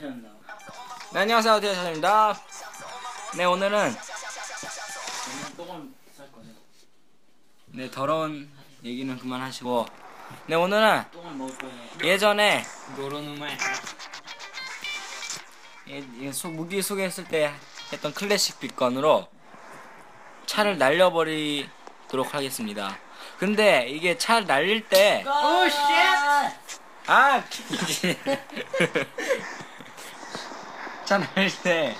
네, 안녕하세요. 디아샤입니다. 네, 오늘은 쌀 거네. 네, 더러운 얘기는 그만하시고 네, 오늘은 똥을 먹을 거예요. 예전에 노로누말. 예, 예, 소, 무기 소개했을 때 했던 클래식 빅건으로 차를 날려버리도록 하겠습니다. 근데 이게 차를 날릴 때 오 쉣! 아, 날릴 때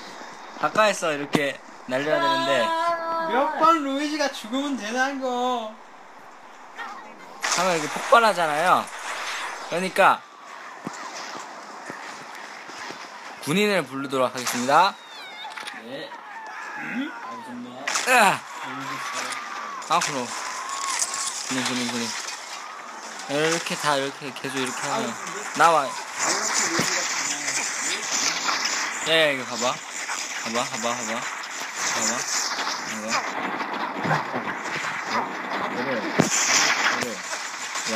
가까이서 이렇게 날려야 되는데 몇 번 루이지가 죽으면 되는 거. 하면 이게 폭발하잖아요. 그러니까 군인을 부르도록 하겠습니다. 네. 알겠습니다. 으아! 군인 군인 군인 이렇게 다 이렇게 계속 이렇게 하면 나와. 야, 야 이거 봐봐. 봐봐, 봐봐, 봐봐. 봐봐. 봐봐. 그래. 그래. 야.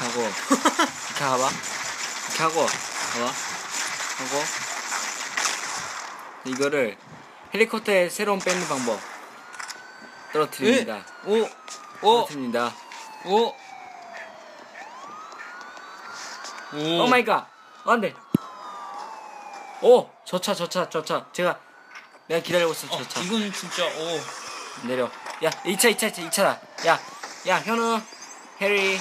하고. 이렇게 가봐. 이렇게 하고. 봐봐. 하고. 이거를 헬리콥터에 새로운 밴드 방법. 떨어뜨립니다. 오, 오, 떨어뜨립니다. 오. 오. 오 마이 갓. 안 돼. 오! 저 차, 저 차, 저 차. 제가, 내가 기다리고 있어, 저 어, 차. 이건 진짜 오. 내려. 야, 2차, 2차, 2차, 2차다. 야, 야, 현우, 해리.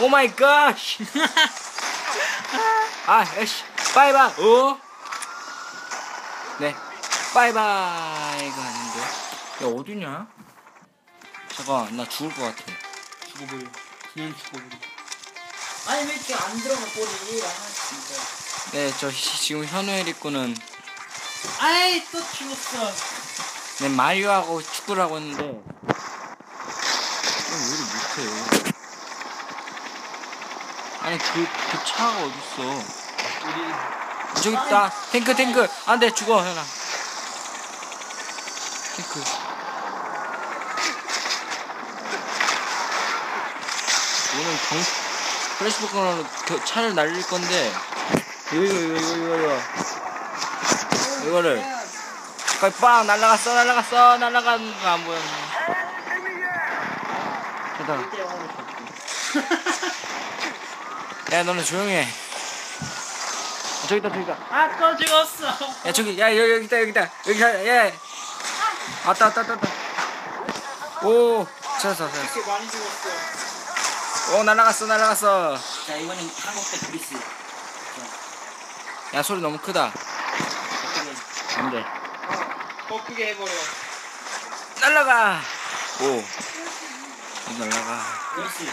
오 마이 갓! 아, 에이씨. 바이바이. 오? 네. 바이바이가 아닌데. 야, 어디냐? 잠깐, 나 죽을 것 같아. 죽어버려. 그냥 죽어버려. 아니 왜 이렇게 안 들어가 꼬리? 아 진짜. 네, 저 히- 지금 현우 해리 꾸는 아이 또 죽었어. 네, 마리오하고 축구를 하고 있는데. 어, 왜 이렇게 못해? 아니, 그, 그 차가 어딨어. 우리 저기 있다. 탱크, 탱크. 안 돼, 죽어, 현아. 탱크. 오늘 경, 플래시복으로 차를 날릴 건데. 이거, 이거, 이거, 이거, 이거, 이거. 이거를. 거의 빵! 날라갔어, 날라갔어, 날라가는 거 안 보였네. 됐다. 야, 너는 조용히 해. 저기 있다, 저기 있다. 아또 죽었어. 야 저기 야 여기, 여기 있다 여기 있다 여기 가 예. 왔다 왔다 왔다 왔다 오 찾았어 찾았어 많이 죽었어. 오 날라갔어 날라갔어 자 이번엔 한국 대 그리스. 야 소리 너무 크다? 안돼 더 크게 해버려. 날라가 오 날라가 그리스.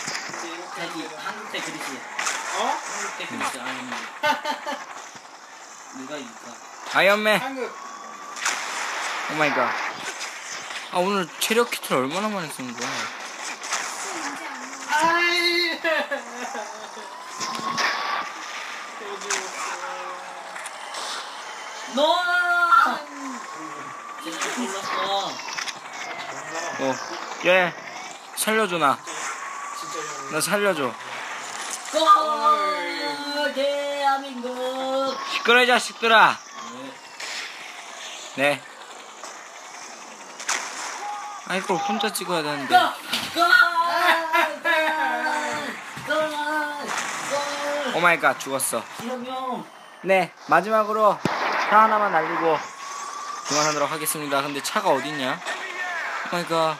자기 한국 대 그리스. 어? 한국 대 그리스 아닙니다. 누가 이길까? 아이언맨 한국. 오마이갓 아 오늘 체력 키트를 얼마나 많이 쓰는 거야 아이. 또 죽었어. 너! 제대로 불렀어. 어얘 살려줘 나 나 살려줘 골! 대한민국! 시끄러 이 자식들아 네. 네아 이걸 혼자 찍어야 되는데! 오마이갓 죽었어 네 마지막으로 차 하나만 날리고 그만하도록 하겠습니다. 근데 차가 어딨냐? 오마이갓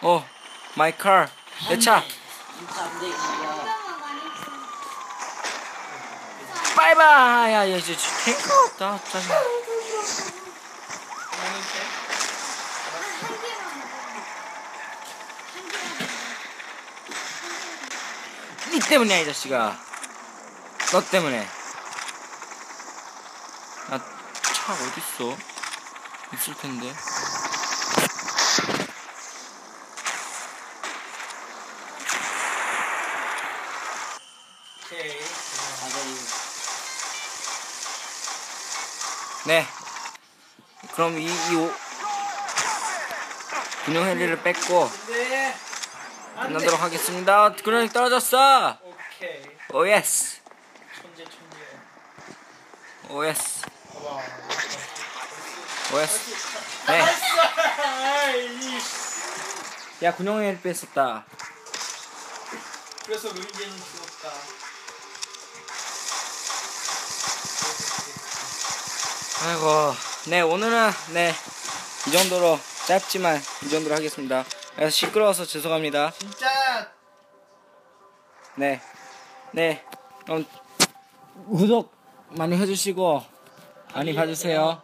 차오 마이 카내차. 바이바이. 야 이제 탱크가 없다. 짜증 니 때문이야 이 자식아. 너 때문에 나차 어딨어 있을 텐데. 네 그럼 이, 이 오... 군용 헬리를 뺏고 네. 끝나도록 하겠습니다 그러니 떨어졌어 오케이. 오 예스 OS OS 네. 야 군용일 뺐었다 그래서 루이겐이 죽었다. 아이고 네 오늘은 네 이 정도로 짧지만 이 정도로 하겠습니다 그래서 시끄러워서 죄송합니다 진짜 네. 네. 그럼 구독 많이 해주시고 많이 봐주세요.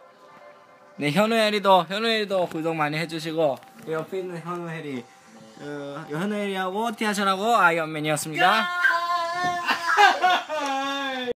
네, 현우 해리도 현우 해리도 구독 많이 해주시고 그 옆에 있는 현우 해리 어, 현우 해리하고 티아션하고 아이언맨이었습니다.